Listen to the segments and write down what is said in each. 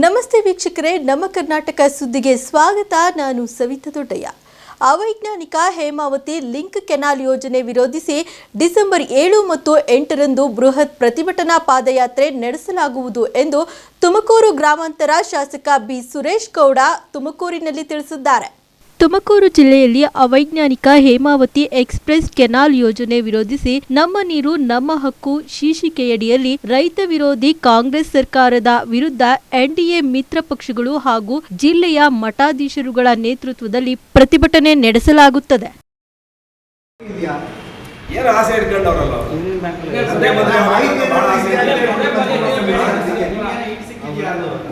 ನಮಸ್ತೆ ವೀಕ್ಷಕರೇ, ನಮ್ಮ ಕರ್ನಾಟಕ ಸುದ್ದಿಗೆ ಸ್ವಾಗತ. ನಾನು ಸವಿತಾ ದೊಡ್ಡಯ್ಯ. ಅವೈಜ್ಞಾನಿಕ ಹೇಮಾವತಿ ಲಿಂಕ್ ಕೆನಾಲ್ ಯೋಜನೆ ವಿರೋಧಿಸಿ ಡಿಸೆಂಬರ್ ಏಳು ಮತ್ತು ಎಂಟರಂದು ಬೃಹತ್ ಪ್ರತಿಭಟನಾ ಪಾದಯಾತ್ರೆ ನಡೆಸಲಾಗುವುದು ಎಂದು ತುಮಕೂರು ಗ್ರಾಮಾಂತರ ಶಾಸಕ ಬಿ. ಸುರೇಶ್ ಗೌಡ ತುಮಕೂರಿನಲ್ಲಿ ತಿಳಿಸಿದ್ದಾರೆ. ತುಮಕೂರು ಜಿಲ್ಲೆಯಲ್ಲಿ ಅವೈಜ್ಞಾನಿಕ ಹೇಮಾವತಿ ಎಕ್ಸ್ಪ್ರೆಸ್ ಕೆನಾಲ್ ಯೋಜನೆ ವಿರೋಧಿಸಿ ನಮ್ಮ ನೀರು ನಮ್ಮ ಹಕ್ಕು ಶೀರ್ಷಿಕೆಯಡಿಯಲ್ಲಿ ರೈತ ವಿರೋಧಿ ಕಾಂಗ್ರೆಸ್ ಸರ್ಕಾರದ ವಿರುದ್ಧ ಎನ್ಡಿಎ ಮಿತ್ರ ಪಕ್ಷಗಳು ಹಾಗೂ ಜಿಲ್ಲೆಯ ಮಠಾಧೀಶರುಗಳ ನೇತೃತ್ವದಲ್ಲಿ ಪ್ರತಿಭಟನೆ ನಡೆಸಲಾಗುತ್ತದೆ. ಏನು ಆಸೆ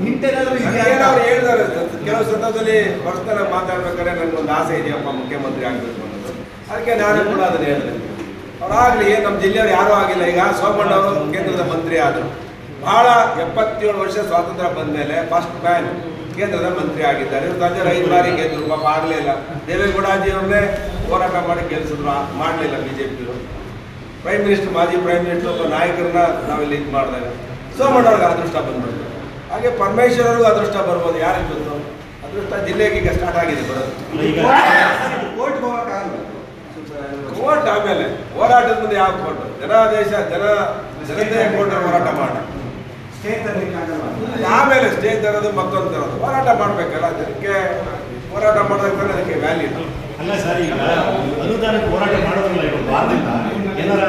ಇಟ್ಕೊಂಡವ್ರಲ್ಲ ಅವ್ರು? ಅವ್ರು ಹೇಳಿದಾರೆ ಕೆಲವು ಸಂದರ್ಭದಲ್ಲಿ ಪರ್ಸನಲ್ ಮಾತಾಡ್ಬೇಕಾದ್ರೆ ನನಗೊಂದು ಆಸೆ ಇದೆಯಪ್ಪ ಮುಖ್ಯಮಂತ್ರಿ ಆಗಬೇಕು ಅನ್ನೋದು. ಅದಕ್ಕೆ ನಾನು ಕೂಡ ಅದನ್ನ ಹೇಳಿದೆ. ಅವರಾಗಲಿ ನಮ್ಮ ಜಿಲ್ಲೆಯವ್ರು ಯಾರೂ ಆಗಿಲ್ಲ. ಈಗ ಸೋಮಣ್ಣ ಅವರು ಕೇಂದ್ರದ ಮಂತ್ರಿ ಆದರು. ಬಹಳ ಎಪ್ಪತ್ತೇಳು ವರ್ಷ ಸ್ವಾತಂತ್ರ್ಯ ಬಂದ ಮೇಲೆ ಫಸ್ಟ್ ಮ್ಯಾನ್ ಕೇಂದ್ರದ ಮಂತ್ರಿ ಆಗಿದ್ದಾರೆ. ಇವ್ರು ತಂದೆ ಐದು ಬಾರಿ ಗೆದ್ದರು ಪಾಪ ಆಗಲೇ ಇಲ್ಲ. ದೇವೇಗೌಡಾಜಿ ಅವ್ರನ್ನೇ ಹೋರಾಟ ಮಾಡಿ ಗೆಲ್ಸಿದ್ರು. ಮಾಡಲಿಲ್ಲ ಬಿ ಜೆ ಪಿಯವರು ಪ್ರೈಮ್ ಮಿನಿಸ್ಟರ್ ಮಾಜಿ ಪ್ರೈಮ್ ಮಿನಿಸ್ಟರ್ ಒಬ್ಬ ನಾಯಕರನ್ನ ನಾವಿಲ್ಲಿ ಇದು ಮಾಡಿದಾಗ. ಸೋಮಣ್ಣ ಅವ್ರಿಗೆ ಅದೃಷ್ಟ ಬಂದ್ಬಿಡ್ತು. ಹಾಗೆ ಪರಮೇಶ್ವರರು ಅದೃಷ್ಟ ಬರ್ಬೋದು ಯಾರು ಗೊತ್ತು? ಅದೃಷ್ಟ ಜಿಲ್ಲೆಗೆ ಈಗ ಸ್ಟಾರ್ಟ್ ಆಗಿದೆ ಬರೋದು ಕೋರ್ಟ್ ಆಮೇಲೆ ಹೋರಾಟದ ಮುಂದೆ ಯಾವ ಕೋರ್ಟ್ ಜನಾದೇಶ ಜನ ಜನತೆಯ ಕೋರ್ಟ್ ಹೋರಾಟ ಮಾಡಿ. ಆಮೇಲೆ ಸ್ಟೇಜ್ ತರೋದು ಮತ್ತೊಂದು ತರೋದು. ಹೋರಾಟ ಮಾಡ್ಬೇಕಲ್ಲ ಅದಕ್ಕೆ ಹೋರಾಟ ಮಾಡೋದಕ್ಕೆ ಅದಕ್ಕೆ ವ್ಯಾಲ್ಯೂ ಅಲ್ಲ ಸರ್ ಈಗ ಅನುದಾನಕ್ಕೆ ಹೋರಾಟ ಮಾಡೋದಿಲ್ಲ ಈಗ ವಾರದಿಂದ ಏನಾರ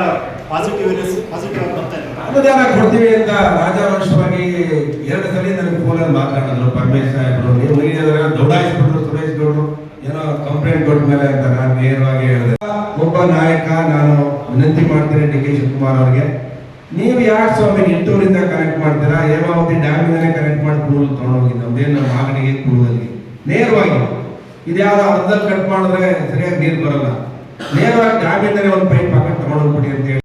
ಪಾಸಿಟಿವ್ ಪಾಸಿಟಿವ್ ಆಗಿ ಬರ್ತಾ ಇದೆ. ಅನುದಾನ ಕೊಡ್ತೀವಿ ಅಂತ ರಾಜವಂಶವಾಗಿ ಎರಡು ಸಲ ನನಗೆ ಫೋನಲ್ಲಿ ಮಾತಾಡಿದ್ರು. ಪರಮೇಶ್ ನೀವು ನೀಡಿದ್ರೆ ದೌಡಾಯಿಸ್ಬಿಟ್ರು ಸುರೇಶ್ ಗೌಡ್ರು, ಏನೋ ಕಂಪ್ಲೇಂಟ್ ಕೊಟ್ಟ ಮೇಲೆ ಅಂತ ನಾನು ನೇರವಾಗಿ ಹೇಳಿದೆ. ಒಬ್ಬ ನಾಯಕ ನಾನು ವಿನಂತಿ ಮಾಡ್ತೀನಿ ಡಿ ಕೆ ಶಿವಕುಮಾರ್ ಅವ್ರಿಗೆ. ನೀವು ಯಾಕೆ ಸ್ವಾಮಿ, ನಿಟ್ಟೂರಿಂದ ಕನೆಕ್ಟ್ ಮಾಡ್ತೀರಾ? ಹೇಮಾವತಿ ಡ್ಯಾಮಿಂದನೇ ಕನೆಕ್ಟ್ ಮಾಡಿ ಕುಳೂರು ತಗೊಂಡೋಗಿ ನಮ್ದೇನು ಮಾಗಣಿಗೆ ಕುಳೂರಲ್ಲಿ ನೇರವಾಗಿ. ಇದ್ಯಾವ ಅರ್ಧದಲ್ಲಿ ಕಟ್ ಮಾಡಿದ್ರೆ ಸರಿಯಾಗಿ ನೀರು ಬರಲ್ಲ. ನೇರವಾಗಿ ಡ್ಯಾಮಿಂದಲೇ ಒಂದು ಪೈಪ್ ಹಾಕೊಂಡು ತಗೊಂಡೋಗ್ಬಿಡಿ ಅಂತ ಹೇಳಿ.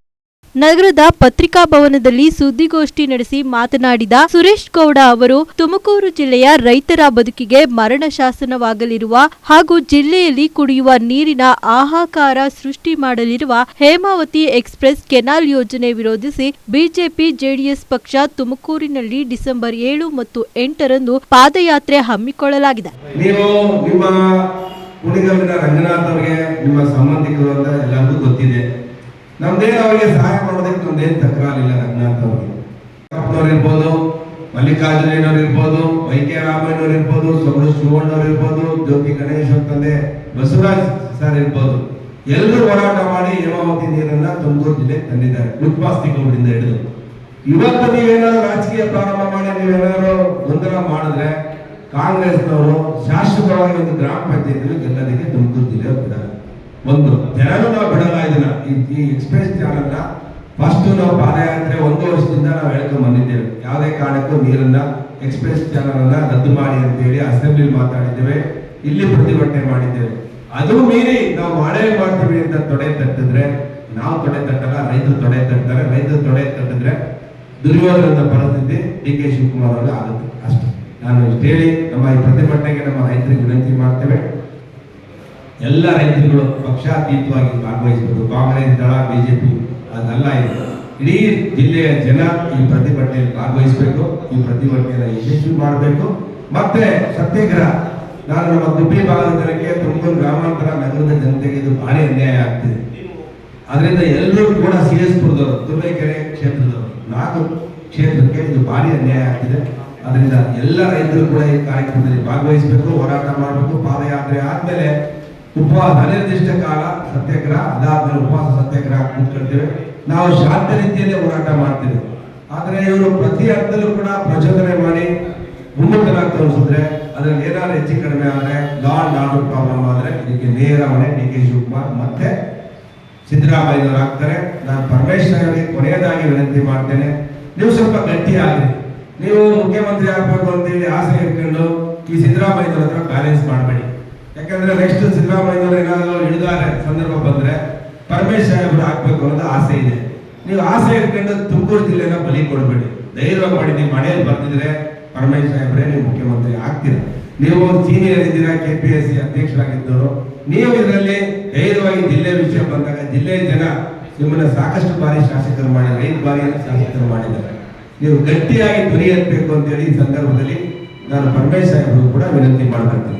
ನಗರದ ಪತ್ರಿಕಾ ಭವನದಲ್ಲಿ ಸುದ್ದಿಗೋಷ್ಠಿ ನಡೆಸಿ ಮಾತನಾಡಿದ ಸುರೇಶ್ ಗೌಡ ಅವರು, ತುಮಕೂರು ಜಿಲ್ಲೆಯ ರೈತರ ಬದುಕಿಗೆ ಮರಣ ಶಾಸನವಾಗಲಿರುವ ಹಾಗೂ ಜಿಲ್ಲೆಯಲ್ಲಿ ಕುಡಿಯುವ ನೀರಿನ ಆಹಾಕಾರ ಸೃಷ್ಟಿ ಮಾಡಲಿರುವ ಹೇಮಾವತಿ ಎಕ್ಸ್ಪ್ರೆಸ್ ಕೆನಾಲ್ ಯೋಜನೆ ವಿರೋಧಿಸಿ ಬಿಜೆಪಿ ಜೆಡಿಎಸ್ ಪಕ್ಷ ತುಮಕೂರಿನಲ್ಲಿ ಡಿಸೆಂಬರ್ ಏಳು ಮತ್ತು ಎಂಟರಂದು ಪಾದಯಾತ್ರೆ ಹಮ್ಮಿಕೊಳ್ಳಲಾಗಿದೆ. ನಿಮ್ಮ ನಮ್ದೇನು ಅವರಿಗೆ ಸಹಾಯ ಮಾಡೋದಕ್ಕೆ ನಮ್ದೇನು ತಕರಾರಿಲ್ಲ ರಂಗನಾಥ್ ಅವರಿಗೆ ಇರ್ಬೋದು, ಮಲ್ಲಿಕಾರ್ಜುನಯ್ಯನವ್ರು ಇರ್ಬೋದು, ವೈ ಕೆ ರಾಮಯ್ಯನವ್ರು ಇರ್ಬೋದು, ಸೊಗಡು ಶಿವಣ್ಣವ್ರು ಇರ್ಬೋದು, ಜ್ಯೋತಿ ಗಣೇಶ್ ತಂದೆ ಬಸವರಾಜ್ ಸರ್ ಇರ್ಬೋದು. ಎಲ್ಲರೂ ಹೋರಾಟ ಮಾಡಿ ಹೇಮಾವತಿ ನೀರನ್ನ ತುಮಕೂರು ಜಿಲ್ಲೆ ತಂದಿದ್ದಾರೆ. ಉತ್ಪಾಸ್ತಿಗಳಿಂದ ಹಿಡಿದು. ಇವತ್ತು ನೀವೇನಾದ್ರು ರಾಜಕೀಯ ಪ್ರಾರಂಭ ಮಾಡಿ ನೀವೇನಾದ್ರು ಗೊಂದಲ ಮಾಡಿದ್ರೆ ಕಾಂಗ್ರೆಸ್ನವರು ಶಾಶ್ವತವಾಗಿ ಒಂದು ಗ್ರಾಮ ಪಂಚಾಯತ್ ಗೆಲ್ಲೋದಕ್ಕೆ ತುಮಕೂರು ಜಿಲ್ಲೆ ಒಂದು ಧ್ಯಾನ ನಾವು ಬಿಡಲ್ಲ ಇದನ್ನ. ಈ- ಎಕ್ಸ್ಪ್ರೆಸ್ ಚಾನಲ್ನ ಫಸ್ಟ್ ನಾವು ಪಾದಯಾತ್ರೆ ಒಂದು ವರ್ಷದಿಂದ ನಾವು ಹೇಳ್ಕೊಂಡು ಬಂದಿದ್ದೇವೆ. ಯಾವುದೇ ಕಾರಣಕ್ಕೂ ನೀರನ್ನ ಎಕ್ಸ್ಪ್ರೆಸ್ ಅನ್ನ ರದ್ದು ಮಾಡಿ ಅಂತ ಹೇಳಿ ಅಸೆಂಬ್ಲಿ ಮಾತಾಡಿದ್ದೇವೆ. ಇಲ್ಲಿ ಪ್ರತಿಭಟನೆ ಮಾಡಿದ್ದೇವೆ. ಅದು ಮೀರಿ ನಾವು ಮಾಡೇ ಮಾಡ್ತೀವಿ ಅಂತ ತೊಡೆ ತಟ್ಟಿದ್ರೆ, ನಾವು ತೊಡೆ ತಟ್ಟಲ್ಲ, ರೈತರು ತೊಡೆ ತಟ್ತಾರೆ. ರೈತರು ತೊಡೆ ತಟ್ಟಿದ್ರೆ ದುರ್ಯೋಧನದ ಪರಿಸ್ಥಿತಿ ಡಿ ಕೆ ಶಿವಕುಮಾರ್ ಅವರು ಆಗುತ್ತೆ. ಅಷ್ಟೇ. ನಾನು ಇಷ್ಟು ಹೇಳಿ ನಮ್ಮ ಈ ಪ್ರತಿಭಟನೆಗೆ ನಮ್ಮ ರೈತರಿಗೆ ವಿನಂತಿ ಮಾಡ್ತೇವೆ. ಎಲ್ಲ ರೈತರುಗಳು ಪಕ್ಷಾತೀತವಾಗಿ ಭಾಗವಹಿಸಬಹುದು ಕಾಂಗ್ರೆಸ್, ದಳ, ಬಿಜೆಪಿ, ಅದೆಲ್ಲ ಇದೆ. ಇಡೀ ಜಿಲ್ಲೆಯ ಜನ ಈ ಪ್ರತಿಭಟನೆಯಲ್ಲಿ ಭಾಗವಹಿಸಬೇಕು. ಈ ಪ್ರತಿಭಟನೆಯನ್ನು ಯಶಸ್ವಿ ಮಾಡಬೇಕು. ಮತ್ತೆ ಸತ್ಯಾಗ್ರಹ. ನಾನು ನಮ್ಮ ದುಬ್ಬಿ ಭಾಗದ ಜನಕ್ಕೆ ತುಮಕೂರು ಗ್ರಾಮಾಂತರ ನಗರದ ಜನತೆಗೆ ಇದು ಭಾರಿ ಅನ್ಯಾಯ ಆಗ್ತಿದೆ. ಅದರಿಂದ ಎಲ್ಲರೂ ಕೂಡ ಸಿ ಎಸ್ ಪುರದವರು ತುರುವೇಕೆರೆ ಕ್ಷೇತ್ರದವರು ನಾಲ್ಕು ಕ್ಷೇತ್ರಕ್ಕೆ ಇದು ಭಾರಿ ಅನ್ಯಾಯ ಆಗ್ತಿದೆ. ಅದರಿಂದ ಎಲ್ಲ ರೈತರು ಕೂಡ ಈ ಕಾರ್ಯಕ್ರಮದಲ್ಲಿ ಭಾಗವಹಿಸಬೇಕು, ಹೋರಾಟ ಮಾಡಬೇಕು, ಪಾದಯಾತ್ರೆ ಆದ್ಮೇಲೆ ಉಪವಾಸ, ಅನಿರ್ದಿಷ್ಟ ಕಾಲ ಸತ್ಯಾಗ್ರಹ, ಅದಾದ್ಮೇಲೆ ಉಪವಾಸ, ಸತ್ಯಾಗ್ರಹ ಕೂತ್ಕೊಳ್ತೇವೆ. ನಾವು ಶಾಂತ ರೀತಿಯಲ್ಲೇ ಹೋರಾಟ ಮಾಡ್ತೇವೆ. ಆದರೆ ಇವರು ಪ್ರತಿ ಹಂತದಲ್ಲೂ ಕೂಡ ಪ್ರಚೋದನೆ ಮಾಡಿ ಉನ್ನತನಾಗಿ ತೋರಿಸಿದ್ರೆ ಅದ್ರಲ್ಲಿ ಏನಾದ್ರು ಹೆಚ್ಚು ಕಡಿಮೆ ಆದರೆ ಲಾ ಅಂಡ್ ಆರ್ಡರ್ ಪ್ರಾಬ್ಲಮ್ ಆದರೆ ಇದಕ್ಕೆ ನೇರ ಹೊಣೆ ಡಿ ಕೆ ಶಿವಕುಮಾರ್ ಮತ್ತೆ ಸಿದ್ದರಾಮಯ್ಯನವರು ಆಗ್ತಾರೆ. ನಾನು ಪರಮೇಶ್ವರ ಅವರಿಗೆ ಕೊನೆಯದಾಗಿ ವಿನಂತಿ ಮಾಡ್ತೇನೆ. ನೀವು ಸ್ವಲ್ಪ ಗಟ್ಟಿ ಆಗಲಿ ನೀವು ಮುಖ್ಯಮಂತ್ರಿ ಆಗ್ಬೇಕು ಅಂತೇಳಿ ಆಸೆ ಇಟ್ಕೊಂಡು ಈ ಸಿದ್ದರಾಮಯ್ಯನವ್ರ ಹತ್ರ ಬ್ಯಾಲೆನ್ಸ್ ಮಾಡಬೇಡಿ. ಯಾಕಂದ್ರೆ ನೆಕ್ಸ್ಟ್ ಸಿದ್ದರಾಮಯ್ಯನವರು ಏನಾದರೂ ಹಿಡಿದಾರೆ ಸಂದರ್ಭ ಬಂದ್ರೆ ಪರಮೇಶ್ವರ ಸಾಹೇಬ್ರು ಹಾಕ್ಬೇಕು ಅನ್ನೋದು ಆಸೆ ಇದೆ. ನೀವು ಆಸೆ ಇಟ್ಕೊಂಡು ತುಮಕೂರು ಜಿಲ್ಲೆನ ಬಲಿ ಕೊಡಬೇಡಿ. ಧೈರ್ಯ ಮಾಡಿ ನೀವು ಮನೆಯಲ್ಲಿ ಬರ್ತಿದ್ರೆ ಪರಮೇಶ್ವರ ಸಾಹೇಬ್ರೆ ನೀವು ಮುಖ್ಯಮಂತ್ರಿ ಆಗ್ತೀರ. ನೀವು ಸೀನಿಯರ್ ಇದ್ದೀರಾ ಕೆ ಪಿ ಎಸ್ ಸಿ ಅಧ್ಯಕ್ಷರಾಗಿದ್ದವರು. ನೀವು ಇದರಲ್ಲಿ ಧೈರ್ಯವಾಗಿ ಜಿಲ್ಲೆ ವಿಷಯ ಬಂದಾಗ ಜಿಲ್ಲೆಯ ಜನ ನಿಮ್ಮನ್ನ ಸಾಕಷ್ಟು ಬಾರಿ ಶಾಸಕರು ಮಾಡಿದ್ದಾರೆ ಐದು ಬಾರಿ ಶಾಸಕರು ಮಾಡಿದ್ದಾರೆ. ನೀವು ಗಟ್ಟಿಯಾಗಿ ಧ್ವನಿ ಎತ್ತಬೇಕು ಅಂತೇಳಿ ಈ ಸಂದರ್ಭದಲ್ಲಿ ನಾನು ಪರಮೇಶ್ವರ ಕೂಡ ವಿನಂತಿ ಮಾಡ್ಕೊಳ್ತೀನಿ.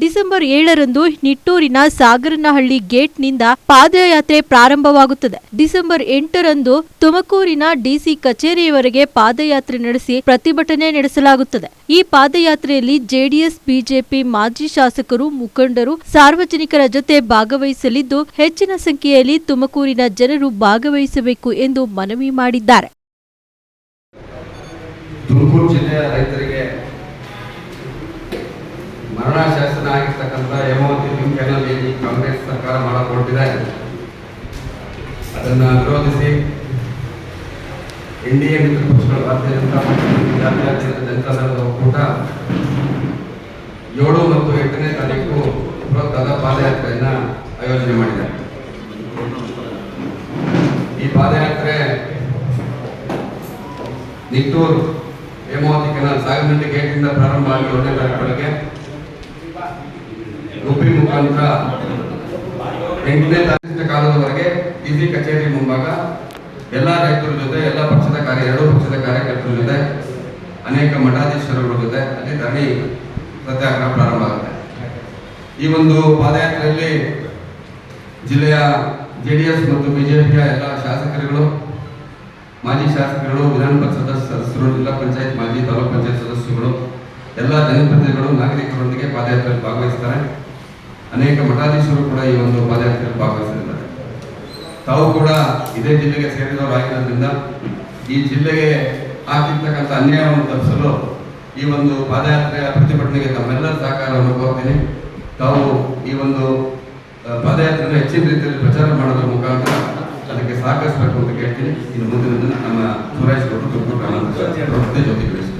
ಡಿಸೆಂಬರ್ ಏಳರಂದು ನಿಟ್ಟೂರಿನ ಸಾಗರನಹಳ್ಳಿ ಗೇಟ್ನಿಂದ ಪಾದಯಾತ್ರೆ ಪ್ರಾರಂಭವಾಗುತ್ತದೆ. ಡಿಸೆಂಬರ್ ಎಂಟರಂದು ತುಮಕೂರಿನ ಡಿಸಿ ಕಚೇರಿಯವರೆಗೆ ಪಾದಯಾತ್ರೆ ನಡೆಸಿ ಪ್ರತಿಭಟನೆ ನಡೆಸಲಾಗುತ್ತದೆ. ಈ ಪಾದಯಾತ್ರೆಯಲ್ಲಿ ಜೆಡಿಎಸ್, ಬಿಜೆಪಿ ಮಾಜಿ ಶಾಸಕರು, ಮುಖಂಡರು, ಸಾರ್ವಜನಿಕರ ಜೊತೆ ಭಾಗವಹಿಸಲಿದ್ದು, ಹೆಚ್ಚಿನ ಸಂಖ್ಯೆಯಲ್ಲಿ ತುಮಕೂರಿನ ಜನರು ಭಾಗವಹಿಸಬೇಕು ಎಂದು ಮನವಿ ಮಾಡಿದ್ದಾರೆ. ತುಮಕೂರು ಜಿಲ್ಲೆಯ ರೈತರಿಗೆ ಮರಣ ಶಾಸನ ಆಗಿರ್ತಕ್ಕಂಥ ಹೇಮಾವತಿ ಲಿಂಕ್ ಕೆನಲ್ ಏನಿ ಕಾಂಗ್ರೆಸ್ ಸರ್ಕಾರ ಮಾಡಿಕೊಟ್ಟಿದೆ. ಅದನ್ನು ವಿರೋಧಿಸಿ ಎನ್ ಡಿ ಎ ಮಿತ್ರ ಪಕ್ಷಗಳು ಭಾರತೀಯ ಜನತಾ ಪಕ್ಷ ಜಾತ್ಯಾತೀತ ಜನತಾ ದಳದ ಒಕ್ಕೂಟ ಏಳು ಮತ್ತು ಎಂಟನೇ ತಾರೀಕು ಬೃಹತ್ತಾದ ಪಾದಯಾತ್ರೆಯನ್ನು ಆಯೋಜನೆ ಮಾಡಿದೆ. ಈ ಪಾದಯಾತ್ರೆ ನಿಟ್ಟೂರು ಹೇಮಾವತಿ ಕೆನಾಲ್ ಸಾಗರನಹಳ್ಳಿ ಗೇಟಿಂದ ಪ್ರಾರಂಭ ಆಗಿ ಒಂದನೇ ತಾರೀಕು ಬೆಳಗ್ಗೆ ಗುಬ್ಬಿ ಮುಖಾಂತರ ಎಂಟನೇ ತಾರೀಕಿನ ಕಾಲದವರೆಗೆ ಡಿಸಿ ಕಚೇರಿ ಮುಂಭಾಗ ಎಲ್ಲ ರೈತರ ಜೊತೆ, ಎಲ್ಲ ಪಕ್ಷದ ಕಾರ್ಯ, ಎರಡೂ ಪಕ್ಷದ ಕಾರ್ಯಕರ್ತರ ಜೊತೆ, ಅನೇಕ ಮಠಾಧೀಶರುಗಳ ಜೊತೆ ಅಲ್ಲಿ ಧರಣಿ ಸತ್ಯಾಗ್ರಹ ಪ್ರಾರಂಭ ಆಗುತ್ತೆ. ಈ ಒಂದು ಪಾದಯಾತ್ರೆಯಲ್ಲಿ ಜಿಲ್ಲೆಯ ಜೆ ಡಿ ಎಸ್ ಮತ್ತು ಬಿಜೆಪಿಯ ಎಲ್ಲ ಶಾಸಕರುಗಳು, ಮಾಜಿ ಶಾಸಕರುಗಳು ವಿಧಾನ ಪರಿಷತ್ ಸದಸ್ಯರು, ಜಿಲ್ಲಾ ಪಂಚಾಯತ್, ಮಾಜಿ ತಾಲೂಕು ಪಂಚಾಯತ್ ಸದಸ್ಯರುಗಳು, ಎಲ್ಲ ಜನಪ್ರತಿನಿಧಿಗಳು, ನಾಗರಿಕರೊಂದಿಗೆ ಪಾದಯಾತ್ರೆಯಲ್ಲಿ ಭಾಗವಹಿಸ್ತಾರೆ. ಅನೇಕ ಮಠಾಧೀಶರು ಕೂಡ ಈ ಒಂದು ಪಾದಯಾತ್ರೆಯಲ್ಲಿ ಭಾಗವಹಿಸಿದ್ದಾರೆ. ತಾವು ಕೂಡ ಇದೇ ಜಿಲ್ಲೆಗೆ ಸೇರಿದವರಾಗಿರೋದ್ರಿಂದ ಈ ಜಿಲ್ಲೆಗೆ ಆಗಿರ್ತಕ್ಕಂಥ ಅನ್ಯಾಯವನ್ನು ತಪ್ಪಿಸಲು ಈ ಒಂದು ಪಾದಯಾತ್ರೆಯ ಪ್ರತಿಭಟನೆಗೆ ತಮ್ಮೆಲ್ಲರ ಸಹಕಾರವನ್ನು ಕೋರ್ತೀನಿ. ತಾವು ಈ ಒಂದು ಪಾದಯಾತ್ರೆಯನ್ನು ಹೆಚ್ಚಿನ ರೀತಿಯಲ್ಲಿ ಪ್ರಚಾರ ಮಾಡೋದ್ರ ಮುಖಾಂತರ ಅದಕ್ಕೆ ಸಹಕರಿಸಬೇಕು ಅಂತ ಕೇಳ್ತೀನಿ. ಇನ್ನು ಮುಂದಿನ ನಮ್ಮ ಸುರೇಶ್ ಗೌಡರು ತುಮಕೂರು ಗ್ರಾಮಾಂತರ ಜೊತೆ ಜ್ಯೋತಿ ಬೆಳೆಸ್ತಾರೆ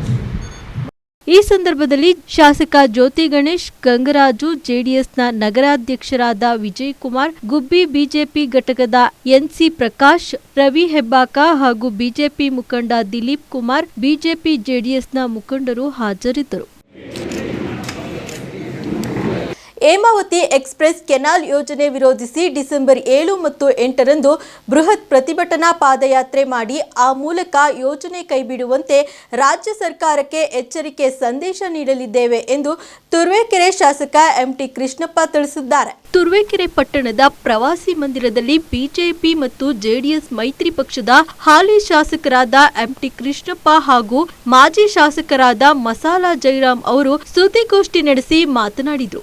ಈ ಸಂದರ್ಭದಲ್ಲಿ ಶಾಸಕ ಜ್ಯೋತಿ ಗಣೇಶ್, ಗಂಗರಾಜು, ಜೆಡಿಎಸ್ನ ನಗರಾಧ್ಯಕ್ಷರಾದ ವಿಜಯ್ ಕುಮಾರ್ ಗುಬ್ಬಿ ಬಿಜೆಪಿ ಘಟಕದ ಎನ್ಸಿ ಪ್ರಕಾಶ್, ರವಿ ಹೆಬ್ಬಾಕ ಹಾಗೂ ಬಿಜೆಪಿ ಮುಖಂಡ ದಿಲೀಪ್ ಕುಮಾರ್ ಬಿಜೆಪಿ ಜೆಡಿಎಸ್ನ ಮುಖಂಡರು ಹಾಜರಿದ್ದರು. ಹೇಮಾವತಿ ಎಕ್ಸ್ಪ್ರೆಸ್ ಕೆನಾಲ್ ಯೋಜನೆ ವಿರೋಧಿಸಿ ಡಿಸೆಂಬರ್ ಏಳು ಮತ್ತು ಎಂಟರಂದು ಬೃಹತ್ ಪ್ರತಿಭಟನಾ ಪಾದಯಾತ್ರೆ ಮಾಡಿ ಆ ಮೂಲಕ ಯೋಜನೆ ಕೈಬಿಡುವಂತೆ ರಾಜ್ಯ ಸರ್ಕಾರಕ್ಕೆ ಎಚ್ಚರಿಕೆ ಸಂದೇಶ ನೀಡಲಿದ್ದೇವೆ ಎಂದು ತುರುವೇಕೆರೆ ಶಾಸಕ ಎಂಟಿ ಕೃಷ್ಣಪ್ಪ ತಿಳಿಸಿದ್ದಾರೆ. ತುರುವೇಕೆರೆ ಪಟ್ಟಣದ ಪ್ರವಾಸಿ ಮಂದಿರದಲ್ಲಿ ಬಿಜೆಪಿ ಮತ್ತು ಜೆಡಿಎಸ್ ಮೈತ್ರಿ ಪಕ್ಷದ ಹಾಲಿ ಶಾಸಕರಾದ ಎಂಟಿ ಕೃಷ್ಣಪ್ಪ ಹಾಗೂ ಮಾಜಿ ಶಾಸಕರಾದ ಮಸಾಲಾ ಜೈರಾಮ್ ಅವರು ಸುದ್ದಿಗೋಷ್ಠಿ ನಡೆಸಿ ಮಾತನಾಡಿದರು.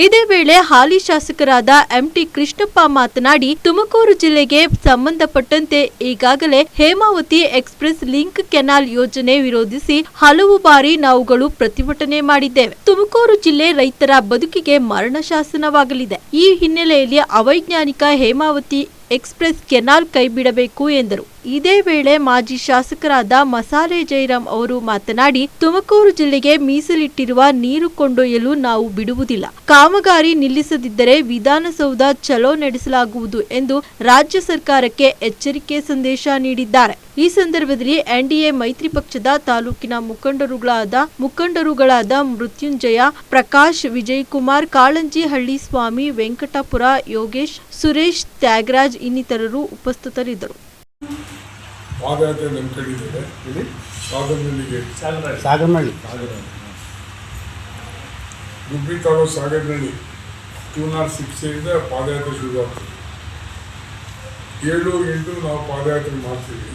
ಇದೇ ವೇಳೆ ಹಾಲಿ ಶಾಸಕರಾದ ಎಂಟಿ ಕೃಷ್ಣಪ್ಪ ಮಾತನಾಡಿ, ತುಮಕೂರು ಜಿಲ್ಲೆಗೆ ಸಂಬಂಧಪಟ್ಟಂತೆ ಈಗಾಗಲೇ ಹೇಮಾವತಿ ಎಕ್ಸ್ಪ್ರೆಸ್ ಲಿಂಕ್ ಕೆನಾಲ್ ಯೋಜನೆ ವಿರೋಧಿಸಿ ಹಲವು ಬಾರಿ ನಾವುಗಳು ಪ್ರತಿಭಟನೆ ಮಾಡಿದ್ದೇವೆ. ತುಮಕೂರು ಜಿಲ್ಲೆ ರೈತರ ಬದುಕಿಗೆ ಮರಣ ಶಾಸನವಾಗಲಿದೆ. ಈ ಹಿನ್ನೆಲೆಯಲ್ಲಿ ಅವೈಜ್ಞಾನಿಕ ಹೇಮಾವತಿ ಎಕ್ಸ್ಪ್ರೆಸ್ ಕೆನಾಲ್ ಕೈಬಿಡಬೇಕು ಎಂದರು. ಇದೇ ವೇಳೆ ಮಾಜಿ ಶಾಸಕರಾದ ಮಸಾಲೆ ಜೈರಾಮ್ ಅವರು ಮಾತನಾಡಿ, ತುಮಕೂರು ಜಿಲ್ಲೆಗೆ ಮೀಸಲಿಟ್ಟಿರುವ ನೀರು ಕೊಂಡೊಯ್ಯಲು ನಾವು ಬಿಡುವುದಿಲ್ಲ. ಕಾಮಗಾರಿ ನಿಲ್ಲಿಸದಿದ್ದರೆ ವಿಧಾನಸೌಧ ಚಲೋ ನಡೆಸಲಾಗುವುದು ಎಂದು ರಾಜ್ಯ ಸರ್ಕಾರಕ್ಕೆ ಎಚ್ಚರಿಕೆ ಸಂದೇಶ ನೀಡಿದ್ದಾರೆ. ಈ ಸಂದರ್ಭದಲ್ಲಿ ಎನ್ಡಿಎ ಮೈತ್ರಿ ಪಕ್ಷದ ತಾಲೂಕಿನ ಮುಖಂಡರುಗಳಾದ ಮುಖಂಡರುಗಳಾದ ಮೃತ್ಯುಂಜಯ ಪ್ರಕಾಶ್ ವಿಜಯ್ ಕುಮಾರ್ ಕಾಳಂಜಿ ಹಳ್ಳಿ ಸ್ವಾಮಿ ವೆಂಕಟಪುರ ಯೋಗೇಶ್ ಸುರೇಶ್ ತ್ಯಾಗರಾಜ್ ಇನ್ನಿತರರು ಉಪಸ್ಥಿತರಿದ್ದರು. ಸಾಗರನಹಳ್ಳಿ. ಗುಬ್ಬಿ ತಾಲೂಕು ಸಾಗರದಲ್ಲಿ ಟೂ ನಾಟ್ ಸಿಕ್ಸಿಂದ ಪಾದಯಾತ್ರೆ ಶುರುವಾಗ್ತದೆ. ಏಳು ಎಂಟು ನಾವು ಪಾದಯಾತ್ರೆ ಮಾಡ್ತೀವಿ.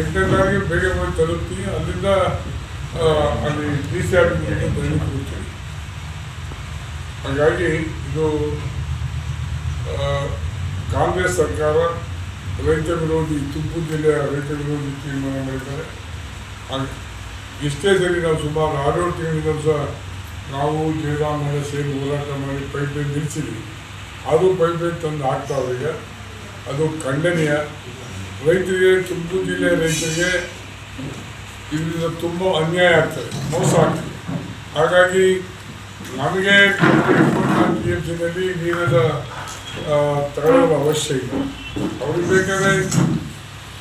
ಎಂಟನೇ ತಾರೀಕು ಬೇಗ ಹೋಗಿ ತಲುಪ್ತೀವಿ ಅಲ್ಲಿಂದ ಅಲ್ಲಿ ಡಿ ಸಿ ಆರ್ ಧರಣಿ ಕೂರ್ತೀವಿ ಹಾಗಾಗಿ ಇದು ಕಾಂಗ್ರೆಸ್ ಸರ್ಕಾರ ರೈತ ವಿರೋಧಿ, ತುಮಕೂರು ಜಿಲ್ಲೆಯ ರೈತ ವಿರೋಧಿ ತೀರ್ಮಾನ ಮಾಡಿದ್ದಾರೆ. ಇಷ್ಟೇ ಸರಿ ನಾವು ಸುಮಾರು ಆರೇಳು ತಿಂಗಳಿಂದ ಸಹ ನಾವು ಜಯರಾಮಣ್ಣ ಸೇರಿ ಹೋರಾಟ ಮಾಡಿ ಪೈಪ್ ನಿಲ್ಲಿಸಿದ್ವಿ ಅದು ಪೈಪ್ ತಂದು ಹಾಕ್ತಾ ಈಗ ಅದು ಖಂಡನೀಯ. ರೈತರಿಗೆ, ತುಮಕೂರು ಜಿಲ್ಲೆಯ ರೈತರಿಗೆ ಇದರಿಂದ ತುಂಬ ಅನ್ಯಾಯ ಆಗ್ತದೆ. ಮೋಸ ಆಗ್ತದೆ. ಹಾಗಾಗಿ ನಮಗೆ ಟಿ ಎಂ ಸಿನಲ್ಲಿ ಅವಶ್ಯ ಇಲ್ಲ. ಅವ್ರಿಗೆ ಬೇಕಾದ್ರೆ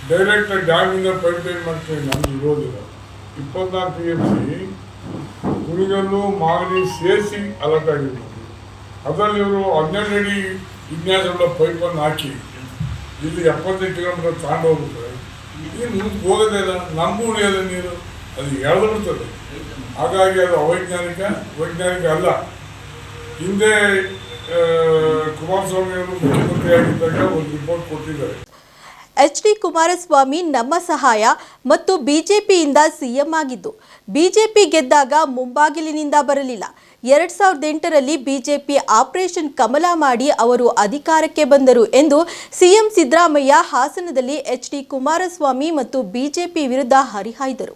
ಡೈರೆಕ್ಟ್ ಡ್ಯಾಮಿಂದ ಪೈಪ್ ಲೈನ್ ಮಾಡ್ತೀವಿ. ನಮ್ಗೆ ಇರೋದಿಲ್ಲ. ಇಪ್ಪತ್ನಾಲ್ಕು P M C Kunigal Magadi ಸೇರಿಸಿ ಅಲರ್ಟ್ ಆಗಿರ್ಬೋದು ಅದರಲ್ಲಿ ಇವರು ಹನ್ನೆರಡು ಅಡಿ ವಿನ್ಯಾಸಗಳ ಪೈಪನ್ನು ಹಾಕಿ ಇಲ್ಲಿ ಎಪ್ಪತ್ತೈದು ಕಿಲೋಮೀಟರ್ ತಗೊಂಡು ಹೋಗ್ತಾರೆ ಮುಂದಕ್ಕೆ ಹೋಗೋದೇ ಇಲ್ಲ. ನಮಗೂ ಉಳಿಯೋಲ್ಲ ನೀರು ಅದು ಯಾವ್ದಿರುತ್ತದೆ ಹಾಗಾಗಿ ಅದು ಅವೈಜ್ಞಾನಿಕ, ವೈಜ್ಞಾನಿಕ ಅಲ್ಲ. ಹಿಂದೆ ಕುಮಾರಸ್ವಾಮಿ ಅವರು ಮುಖ್ಯಮಂತ್ರಿಯಾಗಿದ್ದಾಗ ಒಂದು ರಿಪೋರ್ಟ್ ಕೊಟ್ಟಿದ್ದಾರೆ. ಎಚ್ ಡಿ ಕುಮಾರಸ್ವಾಮಿ ನಮ್ಮ ಸಹಾಯ ಮತ್ತು ಬಿಜೆಪಿಯಿಂದ ಸಿಎಂ ಆಗಿದ್ದು, ಬಿಜೆಪಿ ಗೆದ್ದಾಗ ಮುಂಬಾಗಿಲಿನಿಂದ ಬರಲಿಲ್ಲ. ಎರಡ್ ಸಾವಿರದ ಎಂಟರಲ್ಲಿ ಬಿಜೆಪಿ ಆಪರೇಷನ್ ಕಮಲ ಮಾಡಿ ಅವರು ಅಧಿಕಾರಕ್ಕೆ ಬಂದರು ಎಂದು ಸಿಎಂ ಸಿದ್ದರಾಮಯ್ಯ ಹಾಸನದಲ್ಲಿ ಎಚ್ ಡಿ ಕುಮಾರಸ್ವಾಮಿ ಮತ್ತು ಬಿಜೆಪಿ ವಿರುದ್ಧ ಹರಿಹಾಯ್ದರು.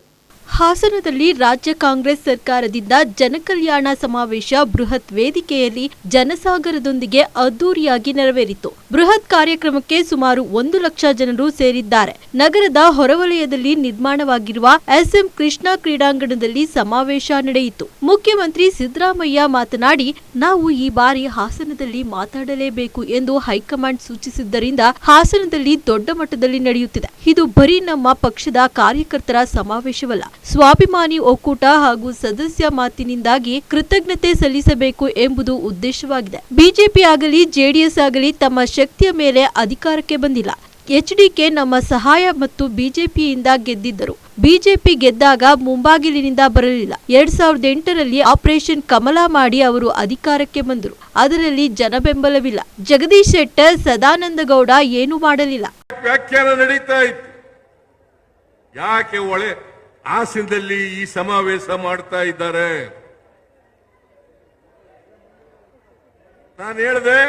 ಹಾಸನದಲ್ಲಿ ರಾಜ್ಯ ಕಾಂಗ್ರೆಸ್ ಸರ್ಕಾರದಿಂದ ಜನಕಲ್ಯಾಣ ಸಮಾವೇಶ ಬೃಹತ್ ವೇದಿಕೆಯಲ್ಲಿ ಜನಸಾಗರದೊಂದಿಗೆ ಅದ್ದೂರಿಯಾಗಿ ನೆರವೇರಿತು. ಬೃಹತ್ ಕಾರ್ಯಕ್ರಮಕ್ಕೆ ಸುಮಾರು ಒಂದು ಲಕ್ಷ ಜನರು ಸೇರಿದ್ದಾರೆ. ನಗರದ ಹೊರವಲಯದಲ್ಲಿ ನಿರ್ಮಾಣವಾಗಿರುವ ಎಸ್ಎಂ ಕೃಷ್ಣ ಕ್ರೀಡಾಂಗಣದಲ್ಲಿ ಸಮಾವೇಶ ನಡೆಯಿತು. ಮುಖ್ಯಮಂತ್ರಿ ಸಿದ್ದರಾಮಯ್ಯ ಮಾತನಾಡಿ, ನಾವು ಈ ಬಾರಿ ಹಾಸನದಲ್ಲಿ ಮಾತಾಡಲೇಬೇಕು ಎಂದು ಹೈಕಮಾಂಡ್ ಸೂಚಿಸಿದ್ದರಿಂದ ಹಾಸನದಲ್ಲಿ ದೊಡ್ಡ ಮಟ್ಟದಲ್ಲಿ ನಡೆಯುತ್ತಿದೆ. ಇದು ಬರೀ ನಮ್ಮ ಪಕ್ಷದ ಕಾರ್ಯಕರ್ತರ ಸಮಾವೇಶವಲ್ಲ ಸ್ವಾಭಿಮಾನಿ ಒಕ್ಕೂಟ ಹಾಗೂ ಸದಸ್ಯ ಮಾತಿನಿಂದಾಗಿ ಕೃತಜ್ಞತೆ ಸಲ್ಲಿಸಬೇಕು ಎಂಬುದು ಉದ್ದೇಶವಾಗಿದೆ. ಬಿಜೆಪಿ ಆಗಲಿ, ಜೆಡಿಎಸ್ ಆಗಲಿ ತಮ್ಮ ಶಕ್ತಿಯ ಮೇಲೆ ಅಧಿಕಾರಕ್ಕೆ ಬಂದಿಲ್ಲ. ಎಚ್ಡಿಕೆ ನಮ್ಮ ಸಹಾಯ ಮತ್ತು ಬಿಜೆಪಿಯಿಂದ ಗೆದ್ದಿದ್ದರು. ಬಿಜೆಪಿ ಗೆದ್ದಾಗ ಮುಂಬಾಗಿಲಿನಿಂದ ಬರಲಿಲ್ಲ. ಎರಡ್ ಸಾವಿರದ ಎಂಟರಲ್ಲಿ ಆಪರೇಷನ್ ಕಮಲ ಮಾಡಿ ಅವರು ಅಧಿಕಾರಕ್ಕೆ ಬಂದರು. ಅದರಲ್ಲಿ ಜನಬೆಂಬಲವಿಲ್ಲ. ಜಗದೀಶ್ ಶೆಟ್ಟರ್, ಸದಾನಂದ ಗೌಡ ಏನು ಮಾಡಲಿಲ್ಲ. ವ್ಯಾಖ್ಯಾನ ನಡೀತಾ ಇತ್ತು. ಯಾಕೆ ಒಳೆ ಹಾಸನದಲ್ಲಿ ಈ ಸಮಾವೇಶ ಮಾಡ್ತಾ ಇದ್ದಾರೆ. ನಾನು ಹೇಳಿದೆ,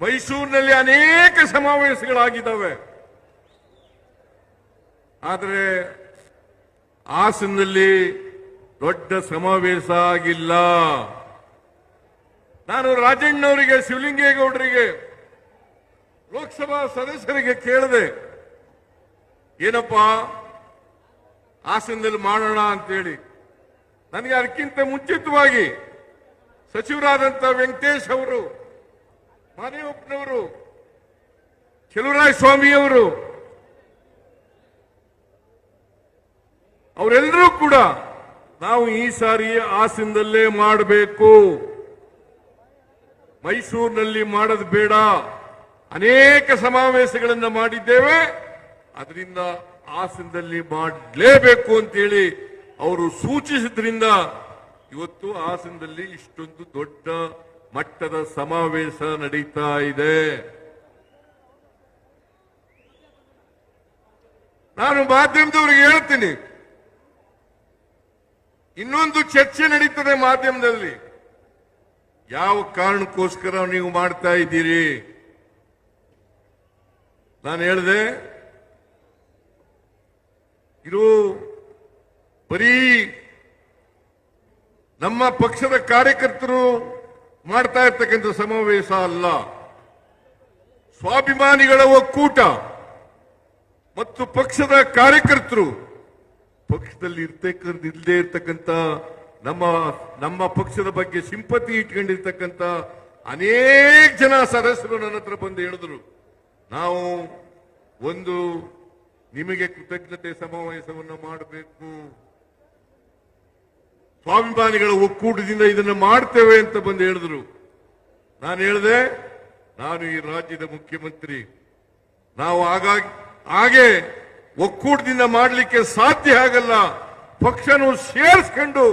ಮೈಸೂರಿನಲ್ಲಿ ಅನೇಕ ಸಮಾವೇಶಗಳಾಗಿದ್ದಾವೆ. ಆದರೆ ಹಾಸನದಲ್ಲಿ ದೊಡ್ಡ ಸಮಾವೇಶ ಆಗಿಲ್ಲ. ನಾನು ರಾಜಣ್ಣವರಿಗೆ, ಶಿವಲಿಂಗೇಗೌಡರಿಗೆ, ಲೋಕಸಭಾ ಸದಸ್ಯರಿಗೆ ಕೇಳಿದೆ, ಏನಪ್ಪ ಹಾಸನದಲ್ಲಿ ಮಾಡೋಣ ಅಂತೇಳಿ. ನನಗೆ ಅದಕ್ಕಿಂತ ಮುಂಚಿತವಾಗಿ ಸಚಿವರಾದಂತ ವೆಂಕಟೇಶ್ ಅವರು ಮಾದೇವಪ್ಪನವರು ಚೆಲುವರಾಯ ಸ್ವಾಮಿಯವರು ಅವರೆಲ್ಲರೂ ಕೂಡ ನಾವು ಈ ಸಾರಿ ಹಾಸನದಲ್ಲೇ ಮಾಡಬೇಕು. ಮೈಸೂರಿನಲ್ಲಿ ಮಾಡೋದು ಬೇಡ. ಅನೇಕ ಸಮಾವೇಶಗಳನ್ನು ಮಾಡಿದ್ದೇವೆ. ಅದರಿಂದ ಹಾಸನದಲ್ಲಿ ಮಾಡಲೇಬೇಕು ಅಂತೇಳಿ ಅವರು ಸೂಚಿಸಿದ್ರಿಂದ ಇವತ್ತು ಹಾಸನದಲ್ಲಿ ಇಷ್ಟೊಂದು ದೊಡ್ಡ ಮಟ್ಟದ ಸಮಾವೇಶ ನಡೀತಾ ಇದೆ. ನಾನು ಮಾಧ್ಯಮದವ್ರಿಗೆ ಹೇಳ್ತೀನಿ. ಇನ್ನೊಂದು ಚರ್ಚೆ ನಡೀತದೆ ಮಾಧ್ಯಮದಲ್ಲಿ. ಯಾವ ಕಾರಣಕ್ಕೋಸ್ಕರ ನೀವು ಮಾಡ್ತಾ ಇದ್ದೀರಿ? ನಾನು ಹೇಳಿದೆ ಇದು ಬರೀ ನಮ್ಮ ಪಕ್ಷದ ಕಾರ್ಯಕರ್ತರು ಮಾಡ್ತಾ ಇರ್ತಕ್ಕಂಥ ಸಮಾವೇಶ ಅಲ್ಲ. ಸ್ವಾಭಿಮಾನಿಗಳ ಒಕ್ಕೂಟ ಮತ್ತು ಪಕ್ಷದ ಕಾರ್ಯಕರ್ತರು ಪಕ್ಷದಲ್ಲಿ ಇರ್ತಕ್ಕಂಥ ಇಲ್ಲದೆ ಇರ್ತಕ್ಕಂಥ ನಮ್ಮ ನಮ್ಮ ಪಕ್ಷದ ಬಗ್ಗೆ ಸಿಂಪತಿ ಇಟ್ಕೊಂಡಿರ್ತಕ್ಕಂಥ ಅನೇಕ ಜನ ಸದಸ್ಯರು ನನ್ನ ಹತ್ರ ಬಂದು ಹೇಳಿದ್ರು. ನಾವು ಒಂದು ನಿಮಗೆ ಕೃತಜ್ಞತೆ ಸಮಾವೇಶವನ್ನು ಮಾಡಬೇಕು. ಸ್ವಾಭಿಮಾನಿಗಳ ಒಕ್ಕೂಟದಿಂದ ಇದನ್ನು ಮಾಡ್ತೇವೆ ಅಂತ ಬಂದು ಹೇಳಿದ್ರು. ನಾನು ಹೇಳಿದೆ, ನಾನು ಈ ರಾಜ್ಯದ ಮುಖ್ಯಮಂತ್ರಿ. ನಾವು ಹಾಗಾಗಿ ಹಾಗೆ ಒಕ್ಕೂಟದಿಂದ ಮಾಡಲಿಕ್ಕೆ ಸಾಧ್ಯ ಆಗಲ್ಲ. ಪಕ್ಷನು ಸೇರಿಸ್ಕೊಂಡು